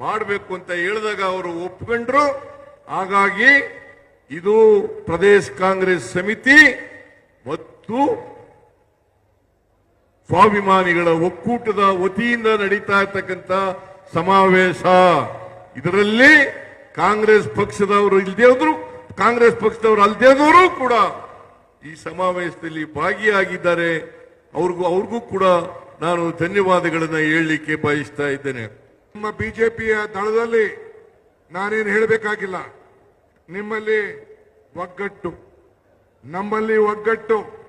ಮಾಡಬೇಕು ಅಂತ ಹೇಳಿದಾಗ ಅವರು ಒಪ್ಕೊಂಡ್ರು. ಹಾಗಾಗಿ ಇದು ಪ್ರದೇಶ ಕಾಂಗ್ರೆಸ್ ಸಮಿತಿ ಮತ್ತು ಸ್ವಾಭಿಮಾನಿಗಳ ಒಕ್ಕೂಟದ ವತಿಯಿಂದ ನಡೀತಾ ಇರ್ತಕ್ಕಂಥ ಸಮಾವೇಶ. ಇದರಲ್ಲಿ ಕಾಂಗ್ರೆಸ್ ಪಕ್ಷದವರು ಇಲ್ಲದೇ ಹೋದ್ರು, ಕಾಂಗ್ರೆಸ್ ಪಕ್ಷದವರು ಅಲ್ಲದೆ ಹೋದವರು ಕೂಡ ಈ ಸಮಾವೇಶದಲ್ಲಿ ಭಾಗಿಯಾಗಿದ್ದಾರೆ. ಅವ್ರಿಗೂ ಅವ್ರಿಗೂ ಕೂಡ ನಾನು ಧನ್ಯವಾದಗಳನ್ನು ಹೇಳಲಿಕ್ಕೆ ಬಯಸ್ತಾ ಇದ್ದೇನೆ. ನಿಮ್ಮ ಬಿಜೆಪಿಯ ದಳದಲ್ಲಿ ನಾನೇನು ಹೇಳಬೇಕಾಗಿಲ್ಲ. ನಿಮ್ಮಲ್ಲಿ ಒಗ್ಗಟ್ಟು, ನಮ್ಮಲ್ಲಿ ಒಗ್ಗಟ್ಟು.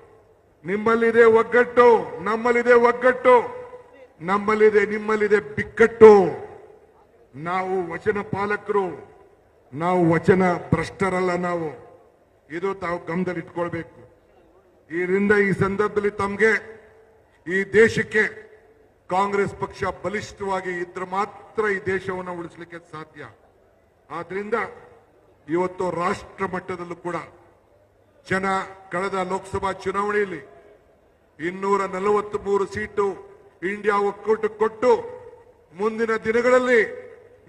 ನಿಮ್ಮಲ್ಲಿದೆ ಒಗ್ಗಟ್ಟು, ನಮ್ಮಲ್ಲಿದೆ ಒಗ್ಗಟ್ಟು, ನಮ್ಮಲ್ಲಿದೆ, ನಿಮ್ಮಲ್ಲಿದೆ ಬಿಕ್ಕಟ್ಟು. ನಾವು ವಚನ ಪಾಲಕರು, ನಾವು ವಚನ ಭ್ರಷ್ಟರಲ್ಲ ನಾವು. ಇದು ತಾವು ಗಮನದಲ್ಲಿ ಇಟ್ಕೊಳ್ಬೇಕು ಇದರಿಂದ ಈ ಸಂದರ್ಭದಲ್ಲಿ ತಮಗೆ, ಈ ದೇಶಕ್ಕೆ ಕಾಂಗ್ರೆಸ್ ಪಕ್ಷ ಬಲಿಷ್ಠವಾಗಿ ಇದ್ರೆ ಮಾತ್ರ ಈ ದೇಶವನ್ನು ಉಳಿಸಲಿಕ್ಕೆ ಸಾಧ್ಯ. ಆದ್ರಿಂದ ಇವತ್ತು ರಾಷ್ಟ್ರ ಮಟ್ಟದಲ್ಲೂ ಕೂಡ ಜನ, ಕಳೆದ ಲೋಕಸಭಾ ಚುನಾವಣೆಯಲ್ಲಿ ಇನ್ನೂರ ನಲವತ್ತ್ ಮೂರು ಸೀಟು ಇಂಡಿಯಾ ಒಕ್ಕೂಟ ಕೊಟ್ಟು ಮುಂದಿನ ದಿನಗಳಲ್ಲಿ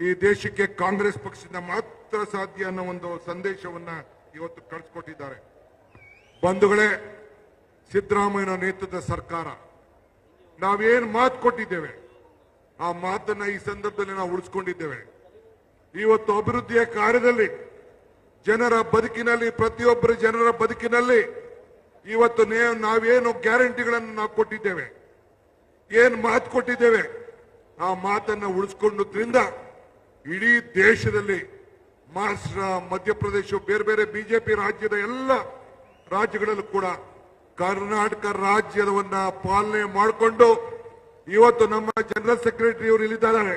ಈ ದೇಶಕ್ಕೆ ಕಾಂಗ್ರೆಸ್ ಪಕ್ಷದಿಂದ ಮಾತ್ರ ಸಾಧ್ಯ ಅನ್ನೋ ಒಂದು ಸಂದೇಶವನ್ನ ಇವತ್ತು ಕಳಿಸ್ಕೊಟ್ಟಿದ್ದಾರೆ. ಬಂಧುಗಳೇ ಸಿದ್ದರಾಮಯ್ಯ ನೇತೃತ್ವದ ಸರ್ಕಾರ, ನಾವೇನ್ ಮಾತು ಕೊಟ್ಟಿದ್ದೇವೆ, ಆ ಮಾತನ್ನ ಈ ಸಂದರ್ಭದಲ್ಲಿ ನಾವು ಉಳಿಸ್ಕೊಂಡಿದ್ದೇವೆ. ಇವತ್ತು ಅಭಿವೃದ್ಧಿಯ ಕಾರ್ಯದಲ್ಲಿ ಜನರ ಬದುಕಿನಲ್ಲಿ, ಪ್ರತಿಯೊಬ್ಬರ ಜನರ ಬದುಕಿನಲ್ಲಿ ಇವತ್ತು ನಾವೇನು ಗ್ಯಾರಂಟಿಗಳನ್ನು ನಾವು ಕೊಟ್ಟಿದ್ದೇವೆ? ಏನು ಮಾತು ಕೊಟ್ಟಿದ್ದೇವೆ? ಆ ಮಾತನ್ನ ಉಳಿಸ್ಕೊಂಡ್ರಿಂದ ಇಡೀ ದೇಶದಲ್ಲಿ ಮಹಾರಾಷ್ಟ್ರ, ಮಧ್ಯಪ್ರದೇಶ, ಬೇರೆ ಬೇರೆ ಬಿಜೆಪಿ ರಾಜ್ಯದ ಎಲ್ಲ ರಾಜ್ಯಗಳಲ್ಲೂ ಕೂಡ ಕರ್ನಾಟಕ ರಾಜ್ಯದವನ್ನ ಪಾಲನೆ ಮಾಡಿಕೊಂಡು ಇವತ್ತು ನಮ್ಮ ಜನರಲ್ ಸೆಕ್ರೆಟರಿ ಅವರು ಇಲ್ಲಿದ್ದಾರೆ.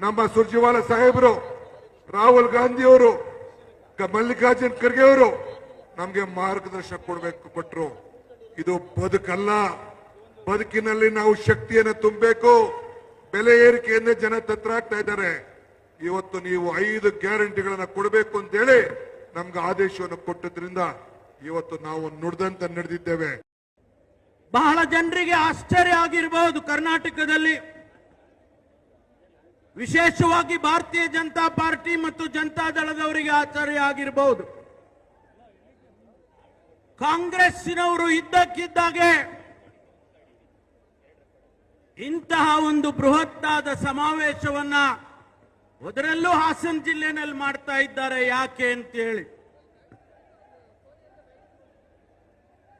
ನಮ್ಮ ಸುರ್ಜಿವಾಲ ಸಾಹೇಬರು, ರಾಹುಲ್ ಗಾಂಧಿ ಅವರು ಮಲ್ಲಿಕಾರ್ಜುನ್ ಖರ್ಗೆ ಅವರು ನಮ್ಗೆ ಮಾರ್ಗದರ್ಶನ ಕೊಡಬೇಕು ಕೊಟ್ಟರು ಇದು ಬದುಕಲ್ಲ. ಬದುಕಿನಲ್ಲಿ ನಾವು ಶಕ್ತಿಯನ್ನು ತುಂಬಬೇಕು. ಬೆಲೆ ಏರಿಕೆಯನ್ನೇ ಜನ ತತ್ರಾಗ್ತಾ ಇದ್ದಾರೆ. ಇವತ್ತು ನೀವು ಐದು ಗ್ಯಾರಂಟಿಗಳನ್ನ ಕೊಡಬೇಕು ಅಂತ ಹೇಳಿ ನಮ್ಗೆ ಆದೇಶವನ್ನು ಕೊಟ್ಟದ್ರಿಂದ ಇವತ್ತು ನಾವು ನುಡ್ದಂತ ನಡೆದಿದ್ದೇವೆ. ಬಹಳ ಜನರಿಗೆ ಆಶ್ಚರ್ಯ ಆಗಿರಬಹುದು ಕರ್ನಾಟಕದಲ್ಲಿ. ವಿಶೇಷವಾಗಿ ಭಾರತೀಯ ಜನತಾ ಪಾರ್ಟಿ ಮತ್ತು ಜನತಾ ದಳದವರಿಗೆ ಆಶ್ಚರ್ಯ ಆಗಿರಬಹುದು ಕಾಂಗ್ರೆಸ್ಸಿನವರು ಇದ್ದಕ್ಕಿದ್ದಾಗೆ ಇಂತಹ ಒಂದು ಬೃಹತ್ತಾದ ಸಮಾವೇಶವನ್ನ ಅದರಲ್ಲೂ ಹಾಸನ ಜಿಲ್ಲೆನಲ್ಲಿ ಮಾಡ್ತಾ ಇದ್ದಾರೆ ಯಾಕೆ ಅಂತೇಳಿ.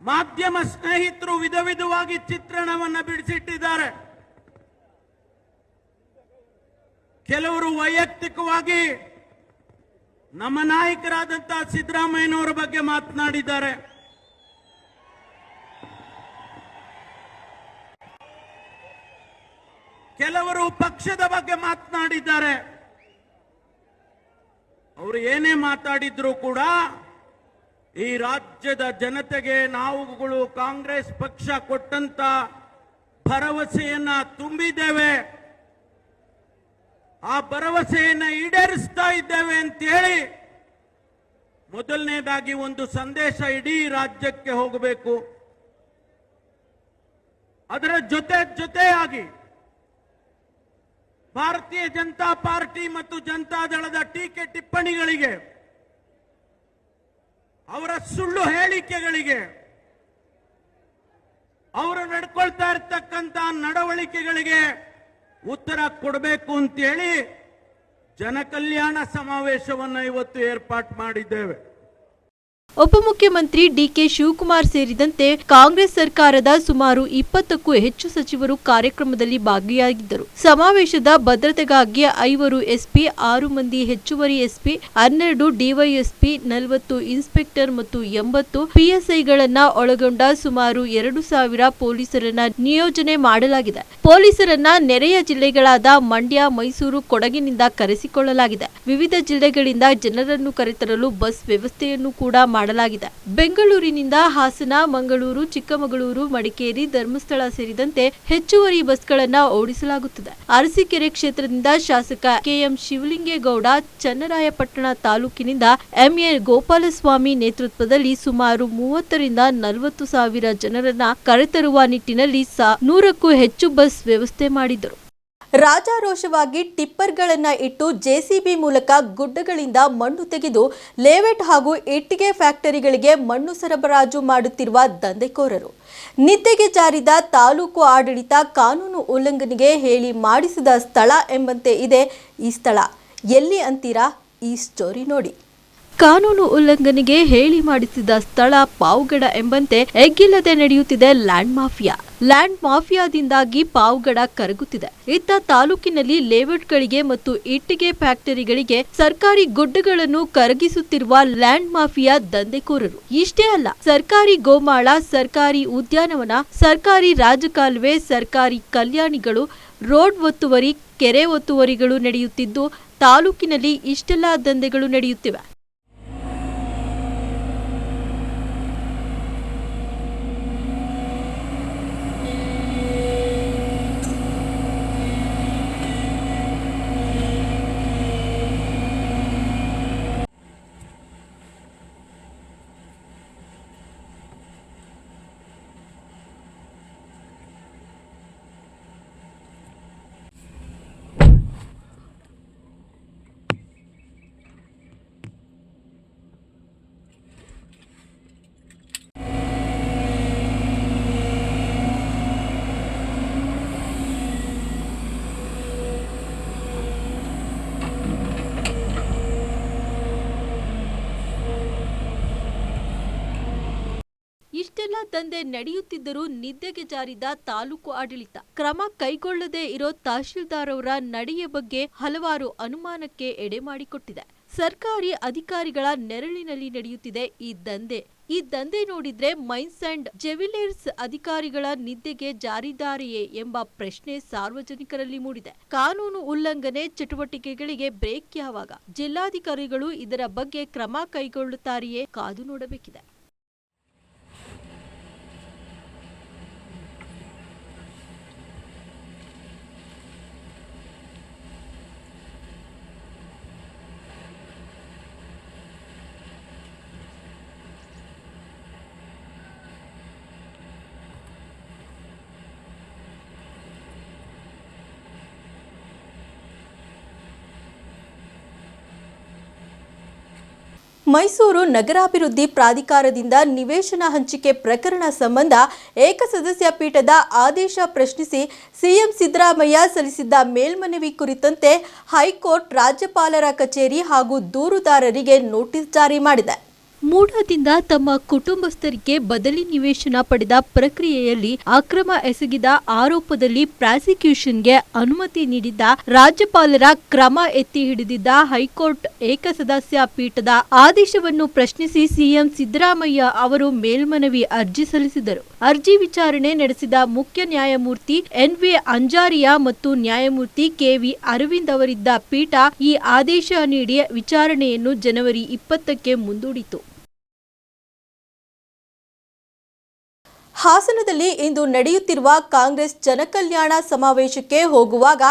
ಮಾಧ್ಯಮ ಸ್ನೇಹಿತರು ವಿಧ ವಿಧವಾಗಿ ಚಿತ್ರಣವನ್ನು ಬಿಡಿಸಿಟ್ಟಿದ್ದಾರೆ. ಕೆಲವರು ವೈಯಕ್ತಿಕವಾಗಿ ನಮ್ಮ ನಾಯಕರಾದಂತಹ ಸಿದ್ದರಾಮಯ್ಯನವರ ಬಗ್ಗೆ ಮಾತನಾಡಿದ್ದಾರೆ. ಕೆಲವರು ಪಕ್ಷದ ಬಗ್ಗೆ ಮಾತನಾಡಿದ್ದಾರೆ. ಅವರು ಏನೇ ಮಾತಾಡಿದ್ರು ಕೂಡ ಈ ರಾಜ್ಯದ ಜನತೆಗೆ ನಾವುಗಳು ಕಾಂಗ್ರೆಸ್ ಪಕ್ಷ ಕೊಟ್ಟಂತ ಭರವಸೆಯನ್ನ ತುಂಬಿದ್ದೇವೆ. ಆ ಭರವಸೆಯನ್ನ ಈಡೇರಿಸ್ತಾ ಇದ್ದೇವೆ ಅಂತ ಹೇಳಿ ಮೊದಲನೇದಾಗಿ ಒಂದು ಸಂದೇಶ ಇಡೀ ರಾಜ್ಯಕ್ಕೆ ಹೋಗಬೇಕು. ಅದರ ಜೊತೆ ಜೊತೆಯಾಗಿ ಭಾರತೀಯ ಜನತಾ ಪಾರ್ಟಿ ಮತ್ತು ಜನತಾ ದಳದ ಟೀಕೆ ಟಿಪ್ಪಣಿಗಳಿಗೆ, ಅವರ ಸುಳ್ಳು ಹೇಳಿಕೆಗಳಿಗೆ, ಅವರು ನಡ್ಕೊಳ್ತಾ ಇರ್ತಕ್ಕಂಥ ನಡವಳಿಕೆಗಳಿಗೆ ಉತ್ತರ ಕೊಡಬೇಕು ಅಂತೇಳಿ ಜನಕಲ್ಯಾಣ ಸಮಾವೇಶವನ್ನು ಇವತ್ತು ಏರ್ಪಾಟ್ ಮಾಡಿದ್ದೇವೆ. ಉಪಮುಖ್ಯಮಂತ್ರಿ ಡಿಕೆ ಶಿವಕುಮಾರ್ ಸೇರಿದಂತೆ ಕಾಂಗ್ರೆಸ್ ಸರ್ಕಾರದ ಸುಮಾರು ಇಪ್ಪತ್ತಕ್ಕೂ ಹೆಚ್ಚು ಸಚಿವರು ಕಾರ್ಯಕ್ರಮದಲ್ಲಿ ಭಾಗಿಯಾಗಿದ್ದರು. ಸಮಾವೇಶದ ಭದ್ರತೆಗಾಗಿ ಐವರು ಎಸ್ಪಿ, ಆರು ಮಂದಿ ಹೆಚ್ಚುವರಿ ಎಸ್ಪಿ, ಹನ್ನೆರಡು ಡಿವೈಎಸ್ಪಿ ನಲವತ್ತು ಇನ್ಸ್ಪೆಕ್ಟರ್ ಮತ್ತು ಎಂಬತ್ತು ಪಿಎಸ್ಐಗಳನ್ನ ಒಳಗೊಂಡ ಸುಮಾರು ಎರಡು ಸಾವಿರ ಪೊಲೀಸರನ್ನ ನಿಯೋಜನೆ ಮಾಡಲಾಗಿದೆ. ಪೊಲೀಸರನ್ನ ನೆರೆಯ ಜಿಲ್ಲೆಗಳಾದ ಮಂಡ್ಯ, ಮೈಸೂರು ಕೊಡಗಿನಿಂದ ಕರೆಸಿಕೊಳ್ಳಲಾಗಿದೆ. ವಿವಿಧ ಜಿಲ್ಲೆಗಳಿಂದ ಜನರನ್ನು ಕರೆತರಲು ಬಸ್ ವ್ಯವಸ್ಥೆಯನ್ನು ಕೂಡ ಮಾಡಲಾಗಿದೆ. ಬೆಂಗಳೂರಿನಿಂದ ಹಾಸನ, ಮಂಗಳೂರು, ಚಿಕ್ಕಮಗಳೂರು, ಮಡಿಕೇರಿ, ಧರ್ಮಸ್ಥಳ ಸೇರಿದಂತೆ ಹೆಚ್ಚುವರಿ ಬಸ್ಗಳನ್ನ ಓಡಿಸಲಾಗುತ್ತದೆ. ಅರಸೀಕೆರೆ ಕ್ಷೇತ್ರದಿಂದ ಶಾಸಕ ಕೆಎಂ ಶಿವಲಿಂಗೇಗೌಡ, ಚನ್ನರಾಯಪಟ್ಟಣ ತಾಲೂಕಿನಿಂದ ಎಂಎ ಗೋಪಾಲಸ್ವಾಮಿ ನೇತೃತ್ವದಲ್ಲಿ ಸುಮಾರು ಮೂವತ್ತರಿಂದ ನಲವತ್ತು ಸಾವಿರ ಜನರನ್ನ ಕರೆತರುವ ನಿಟ್ಟಿನಲ್ಲಿ ನೂರಕ್ಕೂ ಹೆಚ್ಚು ಬಸ್ ವ್ಯವಸ್ಥೆ ಮಾಡಿದ್ದರು. ರಾಜಾರೋಷವಾಗಿ ಟಿಪ್ಪರ್ಗಳನ್ನು ಇಟ್ಟು ಜೆಸಿಬಿ ಮೂಲಕ ಗುಡ್ಡಗಳಿಂದ ಮಣ್ಣು ತೆಗೆದು ಲೇವೆಟ್ ಹಾಗೂ ಇಟ್ಟಿಗೆ ಫ್ಯಾಕ್ಟರಿಗಳಿಗೆ ಮಣ್ಣು ಸರಬರಾಜು ಮಾಡುತ್ತಿರುವ ದಂಧೆಕೋರರು. ನಿದ್ದೆಗೆ ಜಾರಿದ ತಾಲೂಕು ಆಡಳಿತ ಕಾನೂನು ಉಲ್ಲಂಘನೆಗೆ ಹೇಳಿ ಮಾಡಿಸಿದ ಸ್ಥಳ ಎಂಬಂತೆ ಇದೆ ಈ ಸ್ಥಳ. ಎಲ್ಲಿ ಅಂತೀರಾ? ಈ ಸ್ಟೋರಿ ನೋಡಿ. ಕಾನೂನು ಉಲ್ಲಂಘನೆಗೆ ಹೇಳಿ ಮಾಡಿಸಿದ ಸ್ಥಳ ಪಾವುಗಡ ಎಂಬಂತೆ ಎಗ್ಗಿಲ್ಲದೆ ನಡೆಯುತ್ತಿದೆ ಲ್ಯಾಂಡ್ ಮಾಫಿಯಾ. ಲ್ಯಾಂಡ್ ಮಾಫಿಯಾದಿಂದಾಗಿ ಪಾವುಗಡ ಕರಗುತ್ತಿದೆ. ಇತ್ತ ತಾಲೂಕಿನಲ್ಲಿ ಲೇಔಟ್ಗಳಿಗೆ ಮತ್ತು ಇಟ್ಟಿಗೆ ಫ್ಯಾಕ್ಟರಿಗಳಿಗೆ ಸರ್ಕಾರಿ ಗುಡ್ಡಗಳನ್ನು ಕರಗಿಸುತ್ತಿರುವ ಲ್ಯಾಂಡ್ ಮಾಫಿಯಾ ದಂಧೆಕೋರರು. ಇಷ್ಟೇ ಅಲ್ಲ, ಸರ್ಕಾರಿ ಗೋಮಾಳ, ಸರ್ಕಾರಿ ಉದ್ಯಾನವನ, ಸರ್ಕಾರಿ ರಾಜಕಾಲುವೆ, ಸರ್ಕಾರಿ ಕಲ್ಯಾಣಿಗಳು, ರೋಡ್ ಒತ್ತುವರಿ, ಕೆರೆ ಒತ್ತುವರಿಗಳು ನಡೆಯುತ್ತಿದ್ದು, ತಾಲೂಕಿನಲ್ಲಿ ಇಷ್ಟೆಲ್ಲ ದಂಧೆಗಳು ನಡೆಯುತ್ತಿವೆ. ಇಷ್ಟೆಲ್ಲ ದಂಧೆ ನಡೆಯುತ್ತಿದ್ದರೂ ನಿದ್ದೆಗೆ ಜಾರಿದ ತಾಲೂಕು ಆಡಳಿತ. ಕ್ರಮ ಕೈಗೊಳ್ಳದೇ ಇರೋ ತಹಶೀಲ್ದಾರ್ ಅವರ ನಡೆಯ ಬಗ್ಗೆ ಹಲವಾರು ಅನುಮಾನಕ್ಕೆ ಎಡೆ ಮಾಡಿಕೊಟ್ಟಿದೆ. ಸರ್ಕಾರಿ ಅಧಿಕಾರಿಗಳ ನೆರಳಿನಲ್ಲಿ ನಡೆಯುತ್ತಿದೆ ಈ ದಂಧೆ. ಈ ದಂಧೆ ನೋಡಿದ್ರೆ ಮೈನ್ಸ್ ಅಂಡ್ ಜೆವಿಲಿಯರ್ಸ್ ಅಧಿಕಾರಿಗಳ ನಿದ್ದೆಗೆ ಜಾರಿದ್ದಾರೆಯೇ ಎಂಬ ಪ್ರಶ್ನೆ ಸಾರ್ವಜನಿಕರಲ್ಲಿ ಮೂಡಿದೆ. ಕಾನೂನು ಉಲ್ಲಂಘನೆ ಚಟುವಟಿಕೆಗಳಿಗೆ ಬ್ರೇಕ್ ಯಾವಾಗ? ಜಿಲ್ಲಾಧಿಕಾರಿಗಳು ಇದರ ಬಗ್ಗೆ ಕ್ರಮ ಕೈಗೊಳ್ಳುತ್ತಾರೆಯೇ ಕಾದು ನೋಡಬೇಕಿದೆ. ಮೈಸೂರು ನಗರಾಭಿವೃದ್ಧಿ ಪ್ರಾಧಿಕಾರದಿಂದ ನಿವೇಶನ ಹಂಚಿಕೆ ಪ್ರಕರಣ ಸಂಬಂಧ ಏಕಸದಸ್ಯ ಪೀಠದ ಆದೇಶ ಪ್ರಶ್ನಿಸಿ ಸಿಎಂ ಸಿದ್ದರಾಮಯ್ಯ ಸಲ್ಲಿಸಿದ್ದ ಮೇಲ್ಮನವಿ ಕುರಿತಂತೆ ಹೈಕೋರ್ಟ್ ರಾಜ್ಯಪಾಲರ ಕಚೇರಿ ಹಾಗೂ ದೂರುದಾರರಿಗೆ ನೋಟಿಸ್ ಜಾರಿ ಮಾಡಿದೆ. ಮೂಢದಿಂದ ತಮ್ಮ ಕುಟುಂಬಸ್ಥರಿಗೆ ಬದಲಿ ನಿವೇಶನ ಪಡೆದ ಪ್ರಕ್ರಿಯೆಯಲ್ಲಿ ಅಕ್ರಮ ಎಸಗಿದ ಆರೋಪದಲ್ಲಿ ಪ್ರಾಸಿಕ್ಯೂಷನ್ಗೆ ಅನುಮತಿ ನೀಡಿದ್ದ ರಾಜ್ಯಪಾಲರ ಕ್ರಮ ಎತ್ತಿ ಹಿಡಿದಿದ್ದ ಹೈಕೋರ್ಟ್ ಏಕಸದಸ್ಯ ಪೀಠದ ಆದೇಶವನ್ನು ಪ್ರಶ್ನಿಸಿ ಸಿಎಂ ಸಿದ್ದರಾಮಯ್ಯ ಅವರು ಮೇಲ್ಮನವಿ ಅರ್ಜಿ ಸಲ್ಲಿಸಿದರು ಅರ್ಜಿ ವಿಚಾರಣೆ ನಡೆಸಿದ ಮುಖ್ಯ ನ್ಯಾಯಮೂರ್ತಿ ಎನ್ ವಿ ಅಂಜಾರಿಯಾ ಮತ್ತು ನ್ಯಾಯಮೂರ್ತಿ ಕೆವಿ ಅರವಿಂದ್ ಅವರಿದ್ದ ಪೀಠ ಈ ಆದೇಶ ನೀಡಿ ವಿಚಾರಣೆಯನ್ನು ಜನವರಿ ಇಪ್ಪತ್ತಕ್ಕೆ ಮುಂದೂಡಿತು. ಹಾಸನದಲ್ಲಿ ಇಂದು ನಡೆಯುತ್ತಿರುವ ಕಾಂಗ್ರೆಸ್ ಜನಕಲ್ಯಾಣ ಸಮಾವೇಶಕ್ಕೆ ಹೋಗುವಾಗ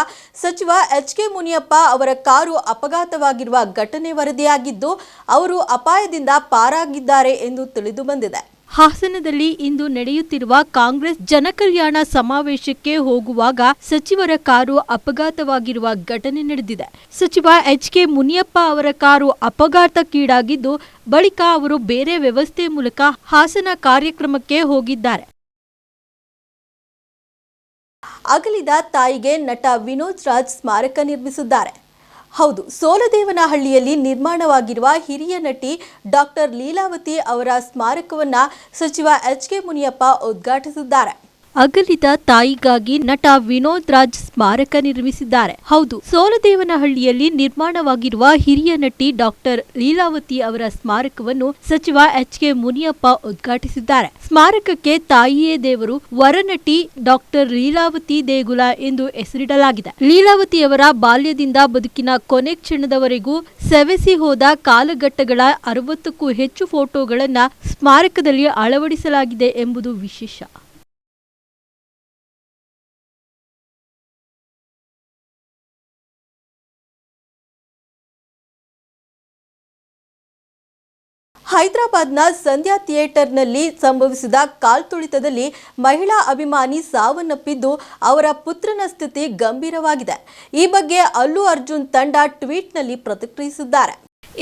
ಸಚಿವ ಎಚ್ ಕೆ ಮುನಿಯಪ್ಪ ಅವರ ಕಾರು ಅಪಘಾತವಾಗಿರುವ ಘಟನೆ ವರದಿಯಾಗಿದ್ದು, ಅವರು ಅಪಾಯದಿಂದ ಪಾರಾಗಿದ್ದಾರೆ ಎಂದು ತಿಳಿದು ಬಂದಿದೆ. ಹಾಸನದಲ್ಲಿ ಇಂದು ನಡೆಯುತ್ತಿರುವ ಕಾಂಗ್ರೆಸ್ ಜನಕಲ್ಯಾಣ ಸಮಾವೇಶಕ್ಕೆ ಹೋಗುವಾಗ ಸಚಿವರ ಕಾರು ಅಪಘಾತವಾಗಿರುವ ಘಟನೆ ನಡೆದಿದೆ. ಸಚಿವ ಎಚ್ ಕೆ ಮುನಿಯಪ್ಪ ಅವರ ಕಾರು ಅಪಘಾತಕ್ಕೀಡಾಗಿದ್ದು, ಬಳಿಕ ಅವರು ಬೇರೆ ವ್ಯವಸ್ಥೆ ಮೂಲಕ ಹಾಸನ ಕಾರ್ಯಕ್ರಮಕ್ಕೆ ಹೋಗಿದ್ದಾರೆ. ಅಗಲಿದ ತಾಯಿಗೆ ನಟ ವಿನೋದ್ ರಾಜ್ ಸ್ಮಾರಕ ನಿರ್ಮಿಸಿದ್ದಾರೆ. ಹೌದು ಸೋಲದೇವನಹಳ್ಳಿಯಲ್ಲಿ ನಿರ್ಮಾಣವಾಗಿರುವ ಹಿರಿಯ ನಟಿ ಡಾಕ್ಟರ್ ಲೀಲಾವತಿ ಅವರ ಸ್ಮಾರಕವನ್ನ ಸಚಿವ ಎಚ್ ಕೆ ಮುನಿಯಪ್ಪ ಉದ್ಘಾಟಿಸಿದ್ದಾರೆ. ಅಗಲಿದ ತಾಯಿಗಾಗಿ ನಟ ವಿನೋದ್ ರಾಜ್ ಸ್ಮಾರಕ ನಿರ್ಮಿಸಿದ್ದಾರೆ. ಹೌದು, ಸೋಲದೇವನಹಳ್ಳಿಯಲ್ಲಿ ನಿರ್ಮಾಣವಾಗಿರುವ ಹಿರಿಯ ನಟಿ ಡಾಕ್ಟರ್ ಲೀಲಾವತಿ ಅವರ ಸ್ಮಾರಕವನ್ನು ಸಚಿವ ಎಚ್ ಕೆ ಮುನಿಯಪ್ಪ ಉದ್ಘಾಟಿಸಿದ್ದಾರೆ. ಸ್ಮಾರಕಕ್ಕೆ ತಾಯಿಯೇ ದೇವರು, ವರನಟಿ ಡಾಕ್ಟರ್ ಲೀಲಾವತಿ ದೇಗುಲ ಎಂದು ಹೆಸರಿಡಲಾಗಿದೆ. ಲೀಲಾವತಿಯವರ ಬಾಲ್ಯದಿಂದ ಬದುಕಿನ ಕೊನೆ ಕ್ಷಣದವರೆಗೂ ಸವೆಸಿ ಹೋದ ಕಾಲಘಟ್ಟಗಳ ಅರವತ್ತಕ್ಕೂ ಹೆಚ್ಚು ಫೋಟೋಗಳನ್ನ ಸ್ಮಾರಕದಲ್ಲಿ ಅಳವಡಿಸಲಾಗಿದೆ ಎಂಬುದು ವಿಶೇಷ. ಹೈದರಾಬಾದ್ನ ಸಂಧ್ಯಾ ಥಿಯೇಟರ್ನಲ್ಲಿ ಸಂಭವಿಸಿದ ಕಾಲ್ತುಳಿತದಲ್ಲಿ ಮಹಿಳಾ ಅಭಿಮಾನಿ ಸಾವನ್ನಪ್ಪಿದ್ದು ಅವರ ಪುತ್ರನ ಸ್ಥಿತಿ ಗಂಭೀರವಾಗಿದೆ. ಈ ಬಗ್ಗೆ ಅಲ್ಲು ಅರ್ಜುನ್ ತಂಡ ಟ್ವೀಟ್ನಲ್ಲಿ ಪ್ರತಿಕ್ರಿಯಿಸಿದ್ದಾರೆ.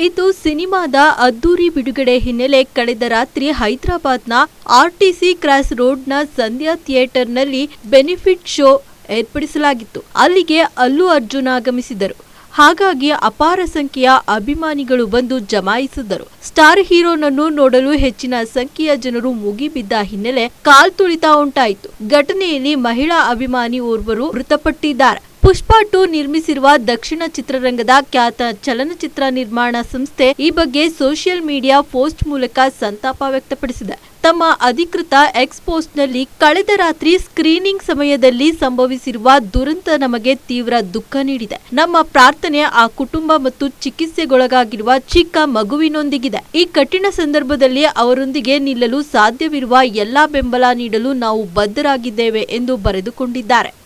ಇದು ಸಿನಿಮಾದ ಅದ್ದೂರಿ ಬಿಡುಗಡೆ ಹಿನ್ನೆಲೆ ಕಳೆದ ರಾತ್ರಿ ಹೈದರಾಬಾದ್ನ ಆರ್ಟಿಸಿ ಕ್ರಾಸ್ ರೋಡ್ನ ಸಂಧ್ಯಾ ಥಿಯೇಟರ್ನಲ್ಲಿ ಬೆನಿಫಿಟ್ ಶೋ ಏರ್ಪಡಿಸಲಾಗಿತ್ತು. ಅಲ್ಲಿಗೆ ಅಲ್ಲು ಅರ್ಜುನ್ ಆಗಮಿಸಿದರು ಹಾಗಾಗಿ ಅಪಾರ ಸಂಖ್ಯೆಯ ಅಭಿಮಾನಿಗಳು ಬಂದು ಜಮಾಯಿಸಿದರು ಸ್ಟಾರ್ ಹೀರೋನನ್ನು ನೋಡಲು ಹೆಚ್ಚಿನ ಸಂಖ್ಯೆಯ ಜನರು ಮುಗಿಬಿದ್ದ ಹಿನ್ನೆಲೆ ಕಾಲ್ತುಳಿತ ಉಂಟಾಯಿತು. ಘಟನೆಯಲ್ಲಿ ಮಹಿಳಾ ಅಭಿಮಾನಿ ಓರ್ವರು ಮೃತಪಟ್ಟಿದ್ದಾರೆ. ಪುಷ್ಪ ಟು ನಿರ್ಮಿಸಿರುವ ದಕ್ಷಿಣ ಚಿತ್ರರಂಗದ ಖ್ಯಾತ ಚಲನಚಿತ್ರ ನಿರ್ಮಾಣ ಸಂಸ್ಥೆ ಈ ಬಗ್ಗೆ ಸೋಷಿಯಲ್ ಮೀಡಿಯಾ ಪೋಸ್ಟ್ ಮೂಲಕ ಸಂತಾಪ ವ್ಯಕ್ತಪಡಿಸಿದೆ. ತಮ್ಮ ಅಧಿಕೃತ ಎಕ್ಸ್ ಪೋಸ್ಟ್ನಲ್ಲಿ ಕಳೆದ ರಾತ್ರಿ ಸ್ಕ್ರೀನಿಂಗ್ ಸಮಯದಲ್ಲಿ ಸಂಭವಿಸಿರುವ ದುರಂತ ನಮಗೆ ತೀವ್ರ ದುಃಖ ನೀಡಿದೆ. ನಮ್ಮ ಪ್ರಾರ್ಥನೆ ಆ ಕುಟುಂಬ ಮತ್ತು ಚಿಕಿತ್ಸೆಗೊಳಗಾಗಿರುವ ಚಿಕ್ಕ ಮಗುವಿನೊಂದಿಗಿದೆ. ಈ ಕಠಿಣ ಸಂದರ್ಭದಲ್ಲಿ ಅವರೊಂದಿಗೆ ನಿಲ್ಲಲು ಸಾಧ್ಯವಿರುವ ಎಲ್ಲಾ ಬೆಂಬಲ ನೀಡಲು ನಾವು ಬದ್ಧರಾಗಿದ್ದೇವೆ ಎಂದು ಬರೆದುಕೊಂಡಿದ್ದಾರೆ.